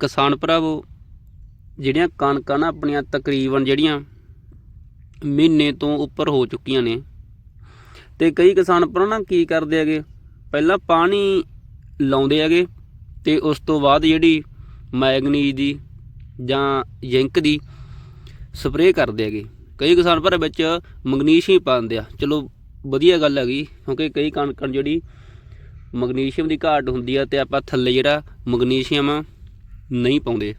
ਕਿਸਾਨ ਭਰਾਵੋ, ਜਿਹੜੀਆਂ ਕਣਕਾਂ ਨਾ ਆਪਣੀਆਂ ਤਕਰੀਬਨ ਜਿਹੜੀਆਂ ਮਹੀਨੇ ਤੋਂ ਉੱਪਰ ਹੋ ਚੁੱਕੀਆਂ ਨੇ, ਤੇ ਕਈ ਕਿਸਾਨ ਭਰਾ ਨਾ ਕੀ ਕਰਦੇ ਹੈਗੇ? ਪਹਿਲਾਂ ਪਾਣੀ ਲਾਉਂਦੇ ਹੈਗੇ, ਤੇ ਉਸ ਤੋਂ ਬਾਅਦ ਜਿਹੜੀ ਮੈਗਨੀਜ਼ ਦੀ ਜਾਂ ਜ਼ਿੰਕ ਦੀ ਸਪਰੇਅ ਕਰਦੇ ਹੈਗੇ। ਕਈ ਕਿਸਾਨ ਭਰਾ ਵਿੱਚ ਮੈਗਨੀਸ਼ੀਅਮ ਪਾ ਦਿੰਦੇ ਆ। ਚਲੋ ਵਧੀਆ ਗੱਲ ਹੈਗੀ, ਕਿਉਂਕਿ ਕਈ ਕਣਕਾਂ ਜਿਹੜੀ ਮੈਗਨੀਸ਼ੀਅਮ ਦੀ ਘਾਟ ਹੁੰਦੀ ਆ, ਤੇ ਆਪਾਂ ਥੱਲੇ ਜਿਹੜਾ ਮੈਗਨੀਸ਼ੀਅਮ ਨਹੀਂ ਪਾਉਂਦੇ।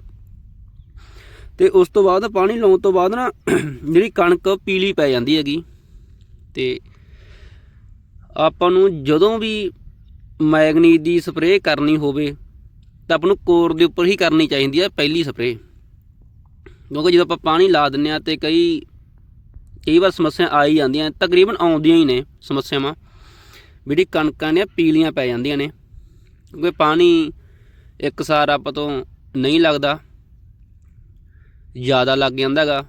ਤੇ ਉਸ ਤੋਂ ਬਾਅਦ ਪਾਣੀ ਲਾਉਣ ਤੋਂ ਬਾਅਦ ਨਾ ਜਿਹੜੀ ਕਣਕ ਪੀਲੀ ਪੈ ਜਾਂਦੀ ਹੈਗੀ, ਤੇ ਆਪਾਂ ਨੂੰ ਜਦੋਂ ਵੀ ਮੈਗਨੀਜ਼ ਦੀ ਸਪਰੇਅ ਕਰਨੀ ਹੋਵੇ, ਤਾਂ ਆਪਾਂ ਨੂੰ ਕੋਰ ਦੇ ਉੱਪਰ ਹੀ ਕਰਨੀ ਚਾਹੀਦੀ ਹੈ ਪਹਿਲੀ ਸਪਰੇਅ। ਕਿਉਂਕਿ ਜਦੋਂ ਆਪਾਂ ਪਾਣੀ ਲਾ ਦਿੰਨੇ ਆ ਤੇ ਕਈ ਕਈ ਵਾਰ ਸਮੱਸਿਆ ਆ ਹੀ ਜਾਂਦੀਆਂ, ਤਕਰੀਬਨ ਆਉਂਦੀਆਂ ਹੀ ਨੇ ਸਮੱਸਿਆਵਾਂ ਜਿਹੜੀ ਕਣਕਾਂ ਨੇ ਪੀਲੀਆਂ ਪੈ ਜਾਂਦੀਆਂ ਨੇ। ਕਿਉਂਕਿ ਪਾਣੀ ਇੱਕ ਸਾਰ ਆਪਾਂ ਤੋਂ ਨਹੀਂ ਲੱਗਦਾ। ਜ਼ਿਆਦਾ ਲੱਗ ਜਾਂਦਾ ਹੈਗਾ।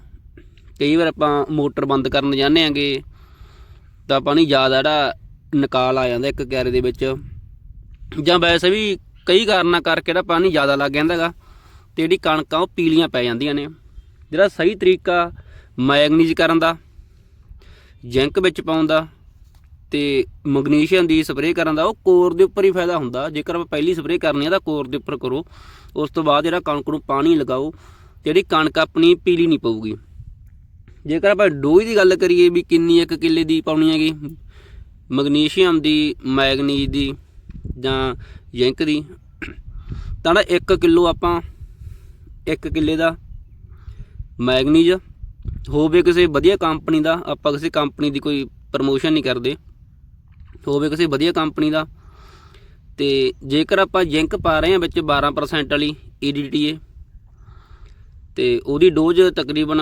ਕਈ ਵਾਰ ਆਪਾਂ ਮੋਟਰ ਬੰਦ ਕਰਨ ਜਾਂਦੇ ਆਂਗੇ ਤਾਂ ਪਾਣੀ ਜ਼ਿਆਦਾ ਜਿਹੜਾ ਨਿਕਾਲ ਆ ਜਾਂਦਾ ਇੱਕ ਕਿਆਰੇ ਦੇ ਵਿੱਚ। ਜਾਂ ਵੈਸੇ ਵੀ ਕਈ ਕਾਰਨਾਂ ਕਰਕੇ ਜਿਹੜਾ ਪਾਣੀ ਜ਼ਿਆਦਾ ਲੱਗ ਜਾਂਦਾ ਹੈਗਾ, ਤੇ ਜਿਹੜੀ ਕਣਕਾਂ ਉਹ ਪੀਲੀਆਂ ਪੈ ਜਾਂਦੀਆਂ ਨੇ। ਜਿਹੜਾ ਸਹੀ ਤਰੀਕਾ ਮੈਗਨੀਜ਼ ਕਰਨ ਦਾ, ਜ਼ਿੰਕ ਵਿੱਚ ਪਾਉਣ ਦਾ ਤੇ ਮੈਗਨੀਸ਼ੀਅਮ ਦੀ ਸਪਰੇਅ ਕਰਨ ਦਾ ਉਹ ਕੋਰ ਦੇ ਉੱਪਰ ਹੀ ਫਾਇਦਾ ਹੁੰਦਾ। ਜੇਕਰ ਆਪਾਂ ਪਹਿਲੀ ਸਪਰੇਅ ਕਰਨੀ ਆ ਤਾਂ ਕੋਰ ਦੇ ਉੱਪਰ ਕਰੋ। ਉਸ ਤੋਂ ਬਾਅਦ ਜਿਹੜਾ ਕਣਕ ਨੂੰ ਪਾਣੀ ਲਗਾਓ ਜਿਹੜੀ ਕਣਕ ਆਪਣੀ ਪੀਲੀ ਨਹੀਂ ਪਊਗੀ। ਜੇਕਰ ਆਪਾਂ ਡੋਜ਼ ਦੀ ਗੱਲ ਕਰੀਏ ਵੀ ਕਿੰਨੀ ਇੱਕ ਕਿੱਲੇ ਦੀ ਪਾਉਣੀ ਹੈਗੀ, ਮੈਗਨੀਸ਼ੀਅਮ ਦੀ, ਮੈਗਨੀਜ਼ ਦੀ ਜਾਂ ਜ਼ਿੰਕ ਦੀ, ਤਾਂ ਨਾ 1 ਕਿਲੋ ਆਪਾਂ 1 ਕਿੱਲੇ ਦਾ ਮੈਗਨੀਜ਼, ਹੋਵੇ ਕਿਸੇ ਵਧੀਆ ਕੰਪਨੀ ਦਾ, ਆਪਾਂ ਕਿਸੇ ਕੰਪਨੀ ਦੀ ਕੋਈ ਪ੍ਰਮੋਸ਼ਨ ਨਹੀਂ ਕਰਦੇ। ਹੋਵੇ ਕਿਸੇ ਵਧੀਆ ਕੰਪਨੀ ਦਾ। ਤੇ ਜੇਕਰ ਆਪਾਂ ਜ਼ਿੰਕ ਪਾ ਰਹੇ ਹਾਂ ਵਿੱਚ 12% ਵਾਲੀ EDTA ਤੇ ਉਹਦੀ ਡੋਜ਼ ਤਕਰੀਬਨ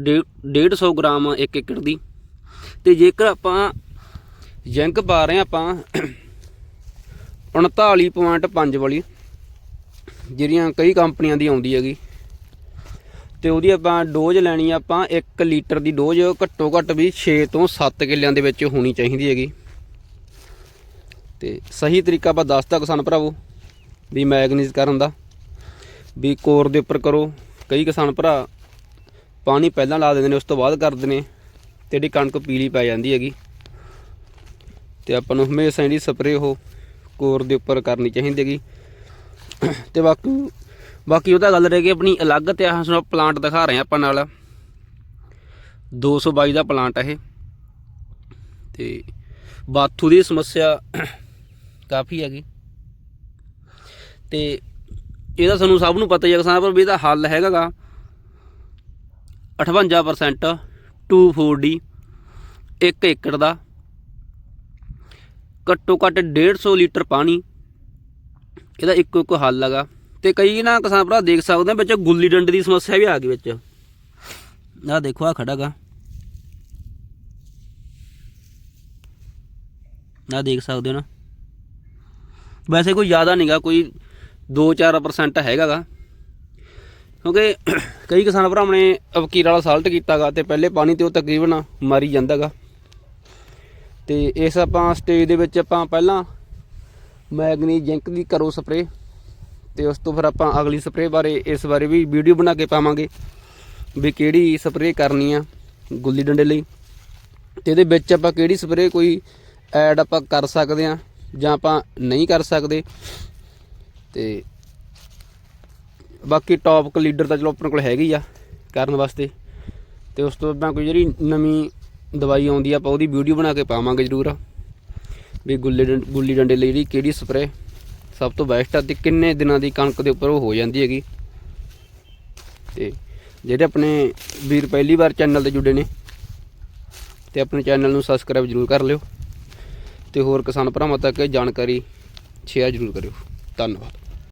150 ਗ੍ਰਾਮ 1 ਏਕੜ ਦੀ। ਤੇ ਜੇਕਰ ਆਪਾਂ ਜ਼ਿੰਕ ਪਾ ਰਹੇ ਹਾਂ ਆਪਾਂ 39.5 ਵਾਲੀ, ਜਿਹੜੀਆਂ ਕਈ ਕੰਪਨੀਆਂ ਦੀ ਆਉਂਦੀ ਹੈਗੀ, ਤੇ ਉਹਦੀ ਆਪਾਂ ਡੋਜ਼ ਲੈਣੀ ਆਪਾਂ 1 ਲੀਟਰ ਦੀ ਡੋਜ਼ ਘੱਟੋ ਘੱਟ ਵੀ 6 ਤੋਂ 7 ਕਿੱਲਿਆਂ ਦੇ ਵਿੱਚ ਹੋਣੀ ਚਾਹੀਦੀ ਹੈਗੀ। ਤੇ ਸਹੀ ਤਰੀਕਾ ਆਪਾਂ ਦੱਸਦਾ ਕਿਸਾਨ ਭਰਾਵੋ, ਵੀ ਮੈਗਨੀਜ਼ ਕਰਨ ਦਾ, ਵੀ ਕੋਰ ਦੇ ਉੱਪਰ ਕਰੋ। ਕਈ ਕਿਸਾਨ ਭਰਾ ਪਾਣੀ ਪਹਿਲਾਂ ਲਾ ਦਿੰਦੇ ਨੇ, ਉਸ ਤੋਂ ਬਾਅਦ ਕਰਦੇ ਨੇ, ਤੇ ਜਿਹੜੀ ਕਣਕ ਪੀਲੀ ਪੈ ਜਾਂਦੀ ਹੈਗੀ। ਤੇ ਆਪਾਂ ਨੂੰ ਹਮੇਸ਼ਾ ਜਿਹੜੀ ਸਪਰੇਅ ਉਹ ਕੋਰ ਦੇ ਉੱਪਰ ਕਰਨੀ ਚਾਹੀਦੀ ਹੈਗੀ। ਤੇ ਬਾਕੀ ਬਾਕੀ ਉਹਦਾ ਗੱਲ ਰਹਿ ਗਈ ਆਪਣੀ ਅਲੱਗ ਤੇ ਆਹ ਸਾਨੂੰ ਪਲਾਂਟ ਦਿਖਾ ਰਹੇ ਆ ਆਪਾਂ ਨਾਲ। 222 ਦਾ ਪਲਾਂਟ ਹੈ ਇਹ। ਤੇ ਬਾਥੂ ਦੀ ਸਮੱਸਿਆ ਕਾਫੀ ਹੈਗੀ। ਤੇ ਇਹਦਾ ਸਾਨੂੰ ਸਭ ਨੂੰ ਪਤਾ ਹੀ ਹੈ ਕਿਸਾਨ ਪਰ ਵੀ ਇਹਦਾ ਹੱਲ ਹੈਗਾਗਾ। 58% 240 1 ਏਕੜ ਦਾ। ਘੱਟੋ ਘੱਟ 150 ਲੀਟਰ ਪਾਣੀ, ਇਹਦਾ ਇੱਕੋ ਇੱਕ ਹੱਲ ਹੈਗਾ। ਤੇ ਕਈ ਨਾ ਕਿਸਾਨ ਭਰਾ ਦੇਖ ਸਕਦੇ ਆ, ਵਿੱਚ ਗੁੱਲੀ ਡੰਡੇ ਦੀ ਸਮੱਸਿਆ ਵੀ ਆ ਗਈ ਵਿੱਚ। ਆਹ ਦੇਖੋ ਆ ਖੜਾਗਾ ਆਹ ਦੇਖ ਸਕਦੇ ਹੋ ਨਾ। ਵੈਸੇ ਕੋਈ ਜ਼ਿਆਦਾ ਨਹੀਂਗਾ ਕੋਈ 2-4% ਹੈਗਾਗਾ। ਕਿਉਂਕਿ ਕਈ ਕਿਸਾਨ ਭਰਾਵਾਂ ਨੇ ਅਵਕੀਰ ਵਾਲਾ ਸਾਲਟ ਕੀਤਾਗਾ ਤੇ ਪਹਿਲੇ ਪਾਣੀ ਤੇ ਉਹ ਤਕਰੀਬਨ ਮਰ ਹੀ ਜਾਂਦਾਗਾ। ਤੇ ਇਸ ਆਪਾਂ ਸਟੇਜ ਦੇ ਵਿੱਚ ਆਪਾਂ ਪਹਿਲਾਂ ਮੈਗਨੀ ਜ਼ਿੰਕ ਦੀ ਕਰੋ ਸਪਰੇ ਤੇ ਉਸ ਤੋਂ ਫਿਰ ਆਪਾਂ ਅਗਲੀ ਸਪਰੇ ਬਾਰੇ ਇਸ ਬਾਰੇ ਵੀ ਵੀਡੀਓ ਬਣਾ ਕੇ ਪਾਵਾਂਗੇ ਵੀ ਕਿਹੜੀ ਸਪਰੇ ਕਰਨੀ ਆ ਗੁੱਲੀ ਡੰਡੇ ਲਈ। ਤੇ ਇਹਦੇ ਵਿੱਚ ਆਪਾਂ ਕਿਹੜੀ ਸਪਰੇ ਕੋਈ ਐਡ ਆਪਾਂ ਕਰ ਸਕਦੇ ਆ। ਜਾਂ ਆਪਾਂ ਨਹੀਂ ਕਰ ਸਕਦੇ। ਤੇ ਬਾਕੀ ਟੌਪ ਲੀਡਰ ਤਾਂ ਚਲੋ ਆਪਣੇ ਕੋਲ ਹੈਗੀ ਆ ਕਰਨ ਵਾਸਤੇ। ਤੇ ਉਸ ਤੋਂ ਆਪਾਂ ਕੋਈ ਜਿਹੜੀ ਨਵੀਂ ਦਵਾਈ ਆਉਂਦੀ ਆ, ਆਪਾਂ ਉਹਦੀ ਵੀਡੀਓ ਬਣਾ ਕੇ ਪਾਵਾਂਗੇ ਜ਼ਰੂਰ। ਵੀ ਗੁੱਲੇ ਡੰਡ ਗੁੱਲੀ ਡੰਡੇ ਲਈ ਜਿਹੜੀ ਕਿਹੜੀ ਸਪਰੇ ਸਭ ਤੋਂ ਬੈਸਟ ਆ ਤੇ ਕਿੰਨੇ ਦਿਨਾਂ ਦੀ ਕਣਕ ਦੇ ਉੱਪਰ ਉਹ ਹੋ ਜਾਂਦੀ ਹੈਗੀ। ਤੇ ਜਿਹੜੇ ਆਪਣੇ ਵੀਰ ਪਹਿਲੀ ਵਾਰ ਚੈਨਲ ਤੇ ਜੁੜੇ ਨੇ, ਤੇ ਆਪਣੇ ਚੈਨਲ ਨੂੰ ਸਬਸਕ੍ਰਾਈਬ ਜ਼ਰੂਰ ਕਰ ਲਿਓ। ਤੇ ਹੋਰ ਕਿਸਾਨ ਭਰਾਵਾਂ ਤੱਕ ਇਹ ਜਾਣਕਾਰੀ ਸ਼ੇਅਰ ਜ਼ਰੂਰ ਕਰਿਓ। ਧੰਨਵਾਦ।